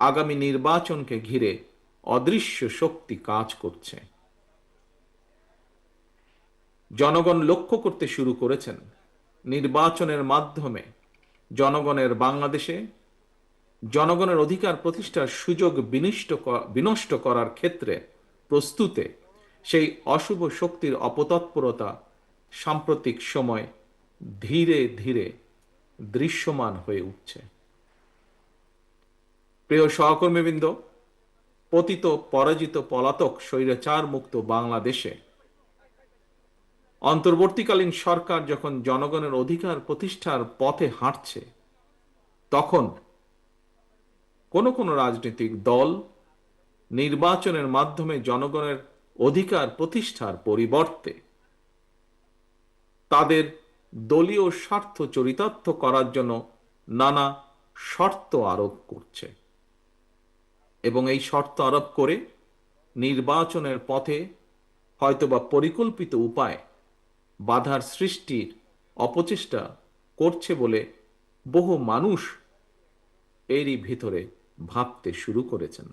আগামী নির্বাচনকে ঘিরে অদৃশ্য শক্তি কাজ করছে। জনগণ লক্ষ্য করতে শুরু করেছেন। নির্বাচনের মাধ্যমে জনগণের বাংলাদেশে জনগণের অধিকার প্রতিষ্ঠার সুযোগ বিনিষ্ট বিনষ্ট করার ক্ষেত্রে প্রস্তুতে সেই অশুভ শক্তির অপতৎপরতা সাম্প্রতিক সময় ধীরে ধীরে দৃশ্যমান হয়ে উঠছে। প্রিয় সহকর্মীবৃন্দ, পতিত, পরাজিত, পলাতক, স্বৈরাচার মুক্ত বাংলাদেশে অন্তর্বর্তীকালীন সরকার যখন জনগণের অধিকার প্রতিষ্ঠার পথে হাঁটছে, তখন কোন কোন রাজনৈতিক দল নির্বাচনের মাধ্যমে জনগণের অধিকার প্রতিষ্ঠার পরিবর্তে তাদের দলীয় স্বার্থ চরিতার্থ করার জন্য নানা শর্ত আরোপ করছে। এবং এই শর্ত আরোপ করে নির্বাচনের পথে হয়তোবা পরিকল্পিত উপায় বাধার সৃষ্টির অপচেষ্টা করছে বলে বহু মানুষ এরই ভিতরে ভাবতে শুরু করেছেন।